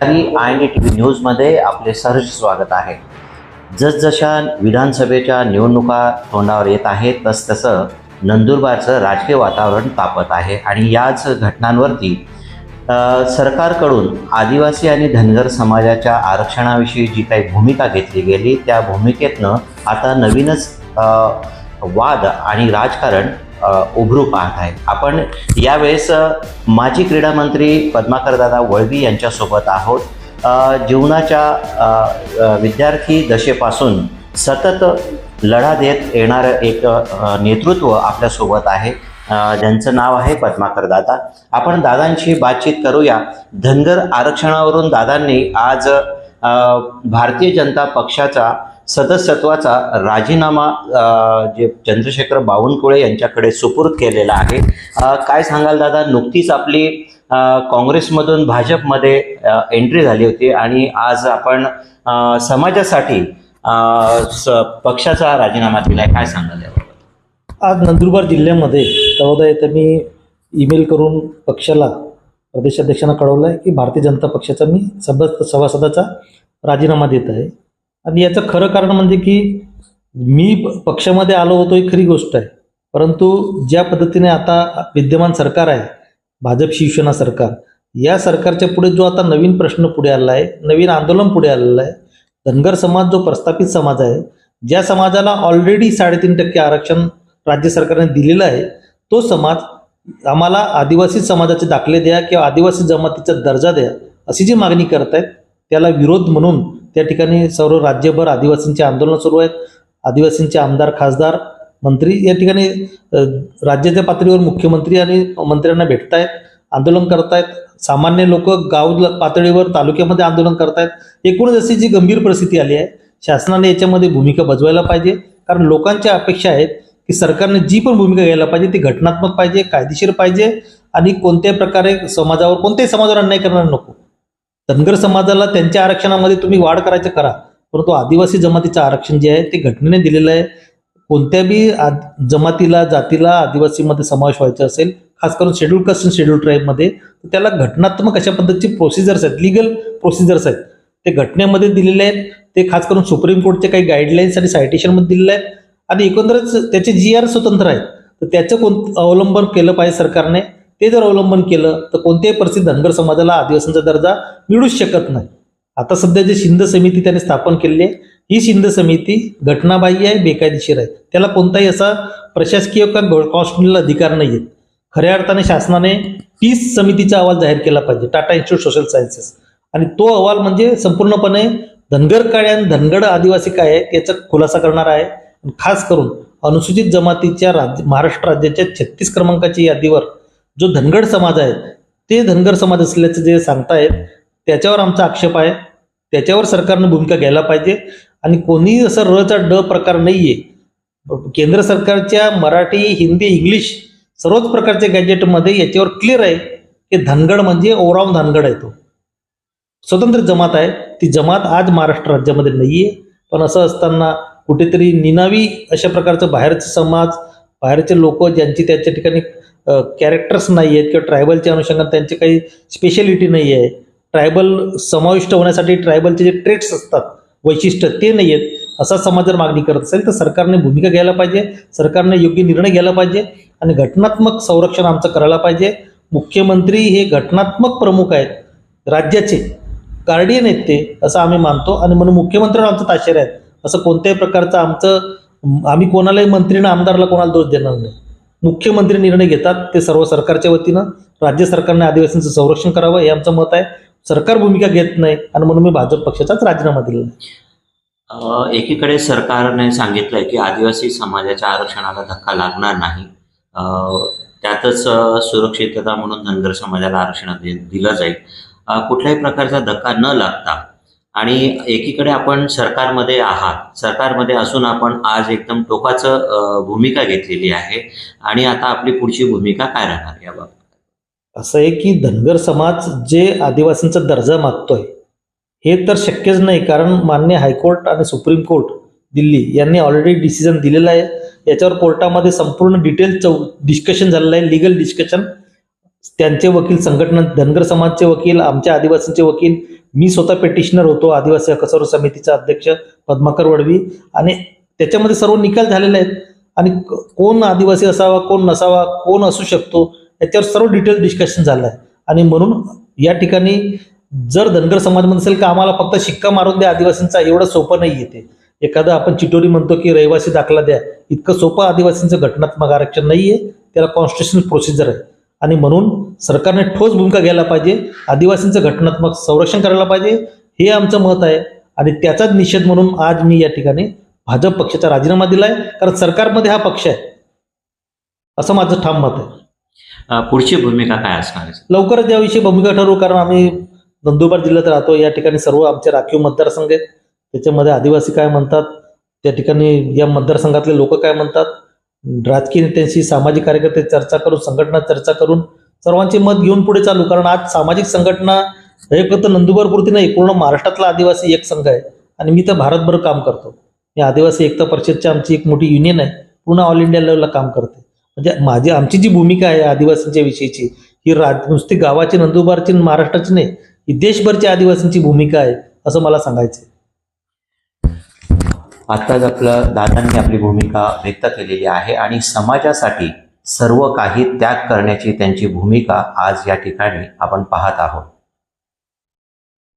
आणि I T V न्यूजमध्ये आपले सहर्ष स्वागत आहे. जसजशा विधानसभेच्या निवडणुका तोंडावर येत आहेत तसतसं नंदुरबारचं राजकीय वातावरण तापत आहे. आणि याच घटनांवरती सरकारकडून आदिवासी आणि धनगर समाजाच्या आरक्षणाविषयी जी काही भूमिका घेतली गेली त्या भूमिकेतनं आता नवीनच वाद आणि राजकारण उभरू पाहत आहे. आपण यावेळेस माजी क्रीडा मंत्री पद्माकरदादा वळवी यांच्यासोबत आहोत. जीवनाच्या विद्यार्थी दशेपासून सतत लढा देत येणारं एक नेतृत्व आपल्यासोबत आहे. ज्यांचं नाव आहे पद्माकर दादा. आपण दादांशी बातचीत करूया. धनगर आरक्षणावरून दादांनी आज भारतीय जनता पक्षाचा सदस्यत्वाचा राजीनामा जे चंद्रशेखर बावनकुळे यांच्याकडे सुपूर्द केलेला आहे. काय सांगाल दादा? नुकतीच आपली काँग्रेसमधून भाजपमध्ये एंट्री झाली होती आणि आज आपण समाजासाठी स- पक्षाचा राजीनामा दिला आहे काय सांगाल याबाबत? आज नंदुरबार जिल्ह्यामध्ये तळोदा येथे मी ईमेल करून पक्षाला प्रदेशाध्यक्षांना कळवलं आहे की भारतीय जनता पक्षाचा मी सदस्य सभासदाचा राजीनामा देत आहे. आणि याचं खरं कारण म्हणजे की मी प- पक्षामध्ये आलो होतो ही खरी गोष्ट आहे. परंतु ज्या पद्धतीने आता विद्यमान सरकार आहे भाजप शिवसेना सरकार या सरकारच्या पुढे जो आता नवीन प्रश्न पुढे आला आहे नवीन आंदोलन पुढे आलेलं आहे धनगर समाज जो प्रस्थापित समाज आहे ज्या समाजाला ऑलरेडी साडेतीन टक्के आरक्षण राज्य सरकारने दिलेलं आहे तो समाज आम्हाला आदिवासी समाजाचे दाखले द्या किंवा आदिवासी जमातीचा दर्जा द्या अशी जी मागणी करत आहेत त्याला विरोध म्हणून त्या ठिकाणी सर्व राज्यभर आदिवासींचे आंदोलन सुरू आहेत. आदिवासींचे आमदार खासदार मंत्री या ठिकाणी राज्याच्या पातळीवर मुख्यमंत्री आणि मंत्र्यांना भेटतायत आंदोलन करतायत. सामान्य लोक गाव पातळीवर तालुक्यामध्ये आंदोलन करतायत. एकूणच अशी जी गंभीर परिस्थिती आली आहे शासनाने याच्यामध्ये भूमिका बजवायला पाहिजे. कारण लोकांच्या अपेक्षा आहेत की सरकारने जी पण भूमिका घ्यायला पाहिजे ती घटनात्मक पाहिजे कायदेशीर पाहिजे आणि कोणत्याही प्रकारे समाजावर कोणत्याही समाजावर अन्याय करणार नको. धनगर समाजाला त्यांच्या आरक्षणामध्ये तुम्ही वाढ करायचं करा. परंतु आदिवासी जमातीचं आरक्षण जे आहे ते घटनेने दिलेलं आहे. कोणत्या बी आद- जमातीला जातीला आदिवासीमध्ये समावेश व्हायचा असेल खास करून शेड्यूल कास्ट आणि शेड्यूल ट्राईबमध्ये तर त्याला घटनात्मक अशा पद्धतीचे प्रोसिजर्स आहेत लिगल प्रोसिजर्स आहेत. ते घटनेमध्ये दिलेले आहेत. ते खास करून सुप्रीम कोर्टचे काही गाईडलाईन्स आणि सायटेशनमध्ये दिलेले आहेत. आणि एकंदरच त्याचे जी आर स्वतंत्र आहेत. तर त्याचं कोण अवलंबन केलं पाहिजे सरकारने? ते जर अवलंबन केलं तर कोणत्याही परिस्थितीत धनगर समाजाला आदिवासींचा दर्जा मिळूच शकत नाही. आता सध्या जे शिंद समिती त्याने स्थापन केलेली आहे ही शिंद समिती घटनाबाह्य आहे बेकायदेशीर आहे. त्याला कोणताही असा प्रशासकीय का कॉन्स्टिट्युशनल अधिकार नाही आहेत खऱ्या अर्थाने शासनाने पीस समितीचा अहवाल जाहीर केला पाहिजे टाटा इन्स्टिट्यूट सोशल सायन्सेस आणि तो अहवाल म्हणजे संपूर्णपणे धनगर काय आणि धनगड आदिवासी काय आहे याचा खुलासा करणार आहे. खास करून अनुसूचित जमातीच्या राज्य महाराष्ट्र राज्याच्या छत्तीस क्रमांकाच्या यादीवर जो धनगड समाज आहे ते धनगर समाज असल्याचं जे सांगतायत त्याच्यावर आमचा आक्षेप आहे. त्याच्यावर सरकारनं भूमिका घ्यायला पाहिजे आणि कोणीही असं रचा ड प्रकार नाही आहे केंद्र सरकारच्या मराठी हिंदी इंग्लिश सर्वच प्रकारच्या गॅजेटमध्ये याच्यावर क्लिअर आहे की धनगड म्हणजे ओराव धनगड आहे तो. स्वतंत्र जमात आहे. ती जमात आज महाराष्ट्र राज्यामध्ये नाही आहे पण असं असताना कुठेतरी निनावी अशा प्रकारचं बाहेरचं समाज बाहेरचे लोक ज्यांची त्याच्या ठिकाणी कॅरेक्टर्स नाही आहेत किंवा ट्रायबलच्या अनुषंगाने त्यांची काही स्पेशालिटी नाही आहे ट्रायबल समाविष्ट होण्यासाठी ट्रायबलचे जे ट्रेट्स असतात वैशिष्ट्य ते नाही आहेत असा समाज जर मागणी करत असेल तर सरकारने भूमिका घ्यायला पाहिजे सरकारने योग्य निर्णय घ्यायला पाहिजे आणि घटनात्मक संरक्षण आमचं करायला पाहिजे. मुख्यमंत्री हे घटनात्मक प्रमुख आहेत. राज्याचे गार्डियन आहेत ते असं आम्ही मानतो. आणि म्हणून मुख्यमंत्र्यांना आमचं ताशेर आहेत असं कोणत्याही प्रकारचं आमचं आम्ही कोणालाही मंत्रीनं आमदारला कोणाला दोष देणार नाही. मुख्यमंत्री निर्णय घेतात ते सर्व सरकारच्या वतीनं राज्य सरकारने आदिवासींचं संरक्षण करावं हे आमचं मत आहे. सरकार भूमिका घेत नाही आणि म्हणून मी भाजप पक्षाचाच राजीनामा दिला एकीकडे सरकारने सांगितलंय की आदिवासी समाजाच्या आरक्षणाला धक्का लागणार नाही. त्यातच सुरक्षितता म्हणून धनगर समाजाला आरक्षण दिलं जाईल. कुठल्याही प्रकारचा धक्का न लागता आणि एकीकडे आपण सरकारमध्ये आहात. सरकारमध्ये असून आपण आज एकदम टोकाचं भूमिका घेतलेली आहे. आणि आता आपली पुढची भूमिका काय राहणार याबाबत असं आहे की धनगर समाज जे आदिवासींचा दर्जा मागतोय हे तर शक्यच नाही. कारण मान्य हायकोर्ट आणि सुप्रीम कोर्ट दिल्ली यांनी ऑलरेडी डिसिजन दिलेलं आहे. याच्यावर कोर्टामध्ये संपूर्ण डिटेल चौ डिस्कशन झालेलं आहे. लिगल डिस्कशन त्यांचे वकील संघटना धनगर समाजचे वकील आमच्या आदिवासींचे वकील मी स्वतः पेटिशनर होतो आदिवासी हक्क समितीचा अध्यक्ष पद्माकर वडवी. आणि त्याच्यामध्ये सर्व निकाल झालेले आहेत. आणि कोण आदिवासी असावा कोण नसावा कोण असू शकतो याच्यावर सर्व डिटेल डिस्कशन झालं आहे. आणि म्हणून या ठिकाणी जर धनगर समाजमध्ये असेल का आम्हाला फक्त शिक्का मारून द्या आदिवासींचा एवढं सोपं नाही येते एखादं आपण चिटोरी म्हणतो की रहिवासी दाखला द्या. इतकं सोपं आदिवासींचं घटनात्मक आरक्षण नाही आहे त्याला कॉन्स्टिट्युशनल प्रोसिजर आहे. आणि म्हणून सरकारने ठोस भूमिका घ्यायला पाहिजे आदिवासींचं घटनात्मक संरक्षण करायला पाहिजे हे आमचं मत आहे. आणि त्याचाच निषेध म्हणून आज मी या ठिकाणी भाजप पक्षाचा राजीनामा दिलाय कारण सरकारमध्ये हा पक्ष आहे. असं माझं ठाम मत आहे. पुढची भूमिका काय असणार लवकरच याविषयी भूमिका ठरवू कारण आम्ही नंदुरबार जिल्ह्यात राहतो या ठिकाणी सर्व आमचे राखीव मतदारसंघ आहेत. त्याच्यामध्ये आदिवासी काय म्हणतात? त्या ठिकाणी या मतदारसंघातले लोक काय म्हणतात? राजकीय नेत्यांशी सामाजिक कार्यकर्ते चर्चा करून संघटना चर्चा करून सर्वांचे मत घेऊन पुढे चालू. कारण आज सामाजिक संघटना हे फक्त नंदुरबारपुरती नाही पूर्ण महाराष्ट्रातला आदिवासी एक संघ आहे. आणि मी तर भारतभर काम करतो. मी आदिवासी एकता परिषदची आमची एक मोठी युनियन आहे. पूर्ण ऑल इंडिया लेवलला काम करते. म्हणजे माझी आमची जी भूमिका आहे आदिवासींच्या विषयीची ही राज नुसती गावाची नंदुरबारची महाराष्ट्राची नाही ही देशभरची आदिवासींची भूमिका आहे असं मला सांगायचं आहे. आत्ताच आपलं दादांनी आपली भूमिका व्यक्त केलेली आहे आणि समाजासाठी सर्व काही त्याग करण्याची त्यांची भूमिका आज या ठिकाणी आपण पाहत आहोत.